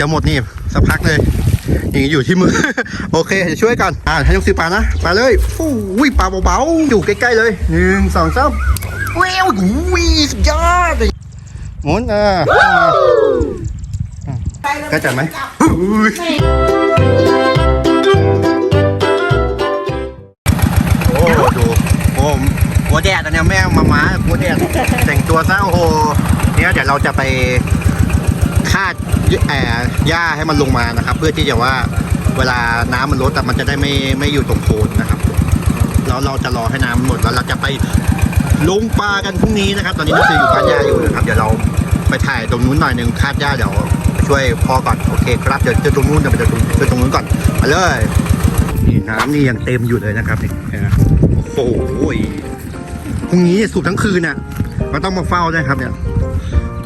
จะหมดนี่สักพักเลยนี่อยู่ที่มือ โอเคจะช่วยกันอ่าให้ยกสิปลานะปลาเลยฟูอุ้ยปลาเบาๆอยู่ใกล้ๆเลยหนึ่งสองสามเว้วอุ้ยสุดยอดเลยหมุนอ่าอ่าก็จัดไหมอุ้ยโอ้ดูโอ้หัวแดดอันนี้แม่มาม้าหัวแดดแต่งตัวซะโอ้โหเนี่ยเดี๋ยวเราจะไป หญ้าให้มันลงมานะครับ เพื่อที่จะว่าเวลาน้ำมันลดแต่มันจะได้ไม่ไม่อยู่ตรงโคนนะครับแล้วเราจะรอให้น้ำมันหมดแล้วเราจะไปลงปลากันพรุ่งนี้นะครับ ตอนนี้น้องซีอยู่บ้านย่าอยู่นะครับเดี๋ยวเราไปถ่ายตรงนู้นหน่อยหนึ่งคาดหญ้าเดี๋ยวช่วยพ่อก่อนโอเคครับเดี๋ยวจอตรงนู้นเดี๋ยวไปจอตรงเจอตรงนู้นก่อนมาเลยนี่น้ำนี่ยังเต็มอยู่เลยนะครับนี่นไหมโอ้โหพรุ่งนี้สูบทั้งคืนน่ะมันต้องมาเฝ้าด้วยครับเนี่ย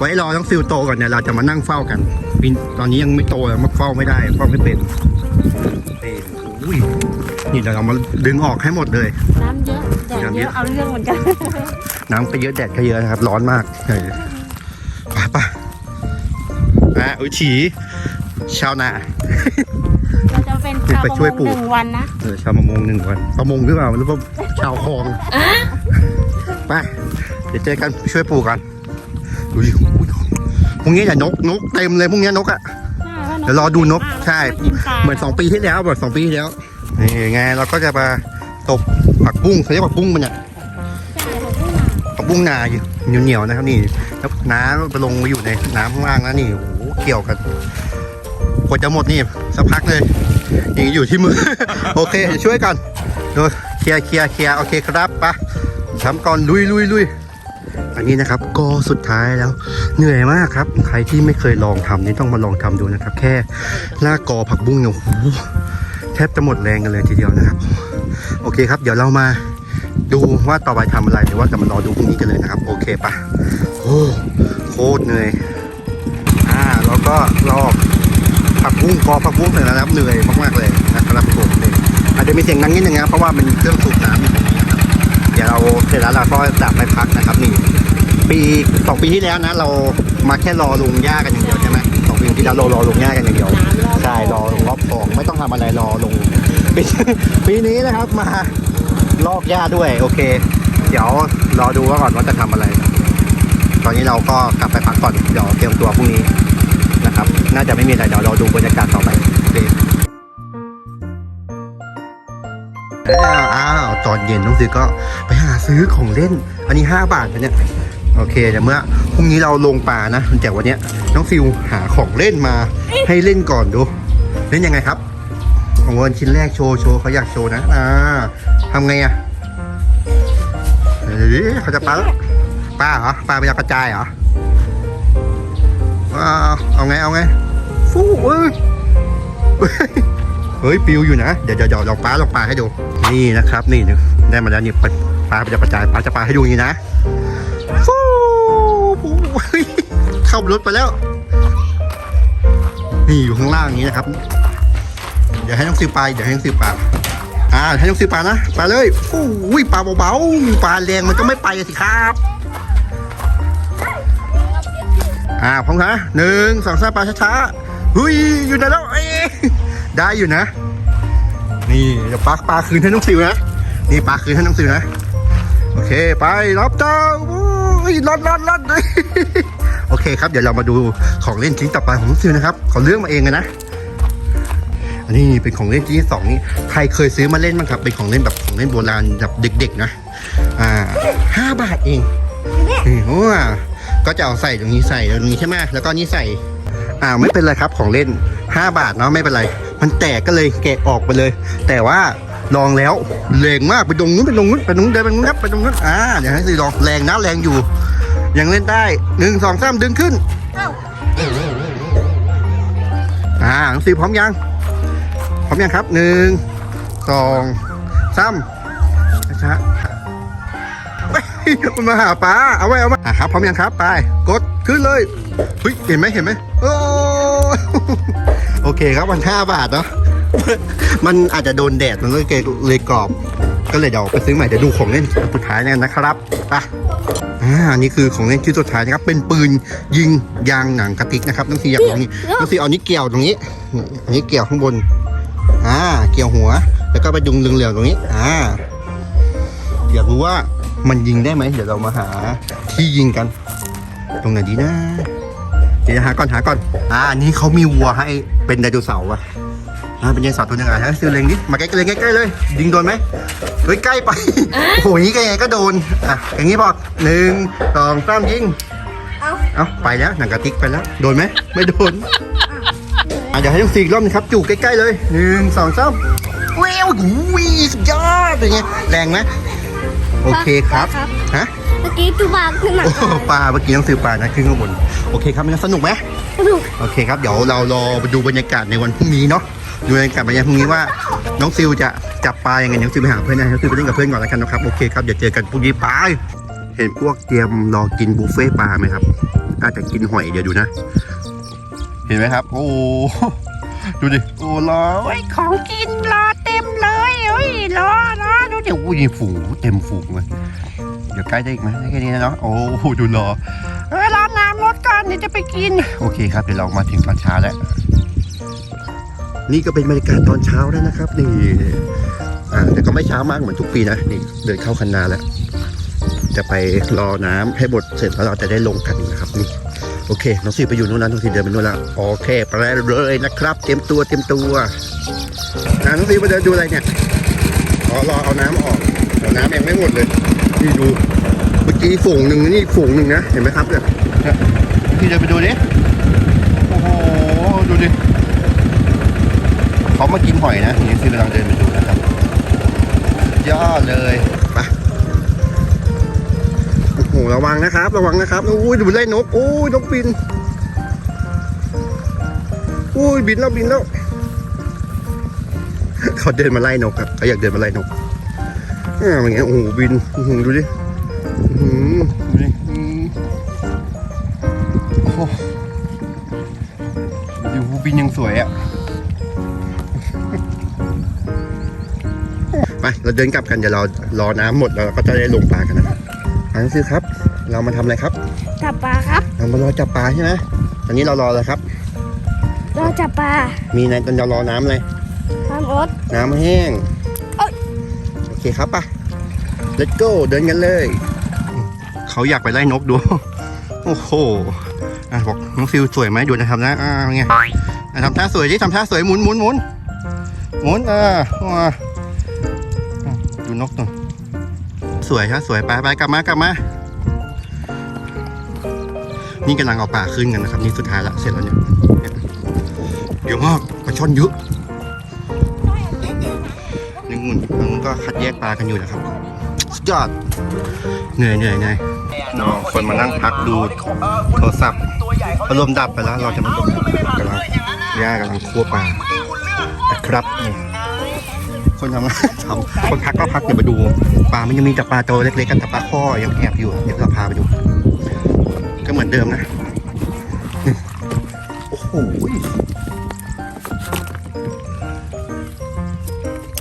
ไว้รอต้องซิลโตก่อนเนี่ยเราจะมานั่งเฝ้ากันปีนตอนนี้ยังไม่โตเลยมาเฝ้าไม่ได้เฝ้าไม่เป็นเอ้ยอุ้ยนี่เดี๋ยวเรามาดึงออกให้หมดเลย น้ำเยอะแดดน้ำเยเยอะอะเอาเรื่องเหมือนกัน น้ำก็เยอะแดดก็เยอะนะครับ ร้อนมากเออไปไปอะอุ้ยฉีชาวนา เราจะเป็นชาวไปประช่วยมงปลูกหนึ่งวันนะเออชาวประมงหนึ่งวันประมงหรือเปล่าหรือว่าชาวคลองไปเดี๋ยวเจอกันช่วยปลูกกัน ดูดิอุ้ยพรุ่งนี้อย่านกนกเต็มเลยพรุ่งนี้นกอะเดี๋ยวรอดูนกใช่ เหมือนสองปีที่แล้วแบบสองปีที่แล้วนี่ไงเราก็จะมาตบผักบุ้งเขาเรียกผักบุ้งมันเนี่ยผักบุ้งนาอยู่เหนียวๆนะครับนี่แล้วน้ำไปลงไปอยู่ในน้ำข้างล่างแล้วนี่โอ้โหเกี่ยวกันกว่าจะหมดนี่สักพักเลยนี่อยู่ที่มือ โอเคจะช่วยกันดูเคลียร์เคลียร์เคลียร์โอเคครับไปะทำก่อนลุยลุยลุย อันนี้นะครับก็สุดท้ายแล้วเหนื่อยมากครับ ใครที่ไม่เคยลองทำนี่ต้องมาลองทำดูนะครับ แค่ลากกอผักบุ้งเนี่ยโอ้โหแทบจะหมดแรงกันเลยทีเดียวนะครับ โอเคครับ เดี๋ยวเรามาดูว่าต่อไปทำอะไรหรือว่าจะมารอดูพรุ่งนี้กันเลยนะครับ โอเคปะโอ้โคตรเหนื่อยอ่าแล้วก็ลอกผักบุ้งกอผักบุ้งเสร็จแล้วนะครับเหนื่อยมากๆเลยนะครับผมเลยอาจจะมีเสียงดังนิดนึงนะเพราะว่ามันเครื่องสูบน้ำอยู่ตรงนี้ ดี๋ยวเราเสร็จแล้วเราก็จะไปพักนะครับนี่ ปีสองปีที่แล้วนะ เรามาแค่รอลงหญ้ากันอย่างเดียวใช่ไหมสองปีที่แล้วเรารอลงหญ้ากันอย่างเดียวใช่รอลงรอบสองไม่ต้องทำอะไรรอลงปีปีนี้นะครับมาลอกหญ้าด้วย โอเค เดี๋ยวรอดูว่าก่อนว่าจะทำอะไร ตอนนี้เราก็กลับไปพักก่อนเดี๋ยวเตรียมตัวพรุ่งนี้นะครับ น่าจะไม่มีอะไรเดี๋ยวเราดูบรรยากาศต่อไปโอเค อ้าวอ้าวตอนเย็นน้องซื้อก็ไปหาซื้อของเล่น อันนี้ 5 บาทนะเนี่ยโอเคเดี๋ยวเมื่อพรุ่งนี้เราลงป่านะแต่วันเนี้ยน้องฟิวหาของเล่นมาให้เล่นก่อนดูเล่นยังไงครับของวันชิ้นแรกโชว์โชว์เขาอยากโชว์นะอ่าทำไงอะเฮ้ยเขาจะปลาแล้วปาเหรอปลาไปจะกระจายเหรอว้าเอาไงเอาไงฟูเอ้ย เฮ้ยปิวอยู่นะ เดี๋ยวเดี๋ยวเดี๋ยวลองปาลองปาให้ดู นี่นะครับ นี่ได้มาแล้วนี่ปาปาจะกระจายปลาจะปลาให้ดูอย่างนี้นะฟูเฮ้ยเข้ารถไปแล้ว นี่อยู่ข้างล่างนี้นะครับ เดี๋ยวให้น้องซิวไปลาเดี๋ยวให้น้องซิวปลาอ่าให้น้องซิวปลานะปลาเลยฟูอุ้ยปลาเบาๆปลาแรงมันก็ไม่ไปสิครับอ่าพร้อมนะหนึ่งสองสามปลาช้าๆเฮ้ยอยู่ไหนแล้วเอ๊ ได้อยู่นะ นี่เดี๋ยวปลาปลาคืนให้น้องซิวนะ นี่ปลาคืนให้น้องซิวนะ โอเค ไปรับเจ้าอุ้ยรอดรอดรอดเลยโอเคครับ เดี๋ยวเรามาดูของเล่นชิ้นต่อไปของน้องซิวนะครับเขาเลือกมาเองเลยนะ อันนี้เป็นของเล่นชิ้นที่สองนี่ใครเคยซื้อมาเล่นบ้างครับ เป็นของเล่นแบบของเล่นโบราณแบบเด็ก ๆ นะ อ่าห้าบาทเองนี่โอ้ก็จะเอาใส่ตรงนี้ใส่ตรงนี้ใช่ไหมแล้วก็นี่ใส่อ่าไม่เป็นไรครับของเล่น 5 บาทเนาะไม่เป็นไร มันแตกก็เลยแกะออกไปเลย แต่ว่าลองแล้วแรงมากไปตรงนู้นไปตรงนู้นไปตรงนู้นเดินไปตรงนู้นครับไปตรงนู้นอ่าเดี๋ยวให้สิลองแรงนะแรงอยู่ ยังเล่นได้หนึ่งสองสามดึงขึ้นอ่าน้องซีพร้อมยังพร้อมยังครับหนึ่งสองสามช้ามันมาหาปลาเอาไว้เอาไว้อะครับพร้อมยังครับไปกดขึ้นเลยเฮ้ยเห็นไหมเห็นไหมโอ้ โอเคครับมันห้าบาทเนาะมันอาจจะโดนแดดมันเลยเกเลยกรอบ ก็เลยเดี๋ยวไปซื้อใหม่เดี๋ยวดูของเล่นสุดท้ายเนี่ยนะครับไปอ่าอ่าอันนี้คือของเล่นชิ้นสุดท้ายนะครับ เป็นปืนยิงยางหนังกระติกนะครับน้องซีอยากลองนี่น้องซีเอานี้เกี่ยวตรงนี้นี่อันนี้เกี่ยวข้างบน อ่า เกี่ยวหัว แล้วก็ไปดุงเหลืองๆตรงนี้ อ่า อยากรู้ว่ามันยิงได้ไหมเดี๋ยวเรามาหาที่ยิงกัน ตรงไหนดีนะเดี๋ยวหาก่อนหาก่อนอ่าอันนี้เขามีวัวให้เป็นไดโนเสาร์ว่ะอ่าเป็นไดโนเสาร์ตัวหนึงอะให้ซื้อเล็งดิมาใกล้ๆใกล้ๆเลยยิงโดนไหมเฮ้ยใกล้ไปโอ้โหอย่างนี้ก็ยังไงก็โดนอะอย่างนี้พอหนึ่งสองสามยิงเอาเอาไปแล้วหนังกระติกไปแล้วโดนไหมไม่โดนอะเดี๋ยวให้ต้องสี่อีกรอบนึงครับจูบใกล้ๆเลยหนึ่งสองสามเว้วอุ้ยสุดยอดเป็นไงแรงไหมโอเคครับฮะ เมื่อกี้ตูบางขึ้นมาโอ้โหปลาเมื่อกี้ต้องซื้อปลานะขึ้นข้างบน โอเคครับมันสนุกไหมสนุกโอเคครับเดี๋ยวเรารอไปดูบรรยากาศในวันพรุ่งนี้เนาะดูบรรยากาศบรรยากาศพรุ่งนี้ว่าน้องซิลจะจับปลายังไงน้องซิลไปหาเพื่อนนะน้องซิลไปเล่นกับเพื่อนก่อนแล้วกันนะครับโอเคครับเดี๋ยวเจอกันพรุ่งนี้ไปเห็นพวกเตรียมรอกินบุฟเฟ่ต์ปลาไหมครับอาจจะกินหอยเดี๋ยวดูนะ เห็นไหมครับ โอ้โหดูดิโอ้รอไว้ยของกินรอเต็มเลยเอ้ยรอรอดูดิอุ้ยฝูงเต็มฝูงเลยเดี๋ยวใกล้ได้อีกไหมได้แค่นี้นะเนาะโอ้โหดูรอเออรอน้ำรถก่อน เดี๋ยวจะไปกิน โอเคครับเดี๋ยวเรามาถึงตอนเช้าแล้ว นี่ก็เป็นบรรยากาศตอนเช้าแล้วนะครับ นี่อ่าแต่ก็ไม่เช้ามากเหมือนทุกปีนะนี่เดินเข้าคันนาแล้ว จะไปรอน้ำให้บดเสร็จแล้วเราจะได้ลงกันนะครับนี่โอเค น้องซีไปอยู่นู้นนะน้องซีเดินไปนู้นแล้วโอเค ไปเลยนะครับ เตรียมตัวเตรียมตัวนะน้องซีมาเดินดูอะไรเนี่ยอ๋อรอเอาน้ำออกเอาน้ำยังไม่หมดเลยนี่ดูเมื่อกี้ฝูงหนึ่งนี่ฝูงหนึ่งนะ เห็นไหมครับเนี่ยเนี่ย พี่เดินไปดูดิ โอ้โห ดูดิ เขามากินหอยนะ นี่คือกำลังเดินไปดูนะครับ ยอดเลยไปโอ้โห ระวังนะครับ ระวังนะครับ โอ้ยดูไล่นก โอ้ยนกบิน โอ้ยบินแล้วบินแล้ว เขาเดินมาไล่นกครับเขาอยากเดินมาไล่นกอ่าอย่างเงี้ยโอ้โหบินดูดิ ดูบินยังสวยอะ ไป เราเดินกลับกันเดี๋ยวเรารอน้ำหมดแล้วเราก็จะได้ลงปลากันนะครับอันซื้อครับ เรามาทำอะไรครับ จับปลาครับเรามารอจับปลาใช่ไหมตอนนี้เรารอเลยครับเราจับปลามีในตอนเรารอน้ำเลย ทำรถน้ำแห้ง เอ้ย โอเคครับปะ let's go เดินกันเลย เขาอยากไปไล่นกดู โอ้โห อะบอกน้องฟิวสวยไหมดูนะครับนะ อ่าไงอะ ทำท่าสวยดิทำท่าสวยหมุนหมุนหมุนหมุนอ่าว้าอะดูนกตัวสวยครับสวยไปไปกลับมากลับมา นี่กำลังเอาปลาขึ้นกันนะครับ นี่สุดท้ายละเสร็จแล้วเนี่ยเนี่ยเยอะมากปลาช่อนเยอะนี่งุ่นทางนู้นก็คัดแยกปลากันอยู่นะครับสุดยอดเหนื่อยเหนื่อยเหนื่อยน้องคนมานั่งพักดูโทรศัพท์พัดลมดับไปแล้ว เราจะมากำลัง ย่ากำลังคั่วปลานะครับคนทำทำคนพักก็พักเดี๋ยวมาดู ปลามันยังมีแต่ปลาโตเล็กๆกันแต่ปลาข้อยังแอบอยู่เดี๋ยวเราพาไปดู ก็เหมือนเดิมนะโอ้โห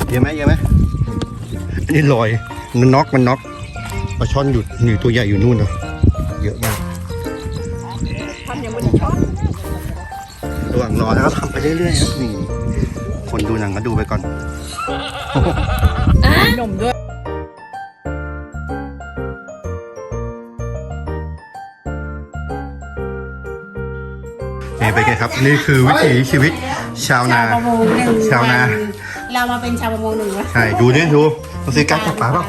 เยอะไหมเยอะไหมอันนี้ลอยมันน็อกมันน็อกปลาช่อนอยู่อยู่ตัวใหญ่อยู่นู่นเนาะเยอะมาก ระหว่างรอแล้วก็ทำไปเรื่อยๆครับนี่คนดูหนังก็ดูไปก่อนหนุ่มด้วยนี่เป็นไงครับ นี่คือวิถีชีวิตชาวนา ชาวประมงหนึ่งชาวนาวันเรามาเป็นชาวประมงหนึ่งวันใช่ ดูนี่ดูต้องซื้อการจับปลาเปล่า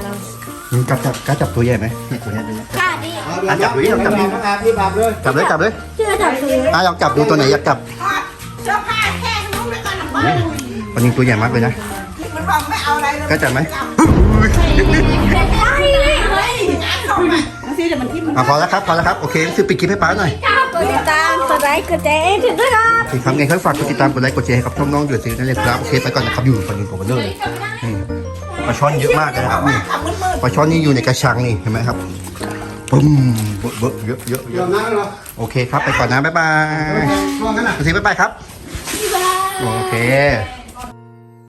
มึงกล้าจับกล้าจับตัวใหญ่ไหมเนี่ยตัวเนี้ยตัวเนี้ยกล้าดิอะจับดูดิลองจับดิจับเลยจับเลยเชื่อจับซื้ออะลองจับดูตัวไหนอยากจับ แล้วกันวันนี้ตัวใหญ่มากเลยนะ มันบอกไม่เอาอะไรเลยกล้าจับไหมเฮ้ยมาสิเดี๋ยวมันทิ่มอะพอแล้วครับ พอแล้วครับ โอเคซื้อปิดคลิปให้ป้าหน่อยกดติดตามกดไลค์กดแชร์ถึงด้วยครับโอเคครับไงก็ฝากกดติดตาม กดไลค์ กดแชร์ให้กับช่องน้องหยดซื้อนั่นเลยครับ โอเค ไปก่อนนะครับ อยู่ฝั่งนู้นของมันเลยนี่ปลาช่อนเยอะมากเลยนะครับนี่ขับมืดปลาช่อนนี่อยู่ในกระชังนี่ เห็นไหมครับปึ้มเบอะเบอะเยอะเยอะเยอะโอเคครับ ไปก่อนนะ บ๊ายบายโอเคบ๊ายบายครับ โอเค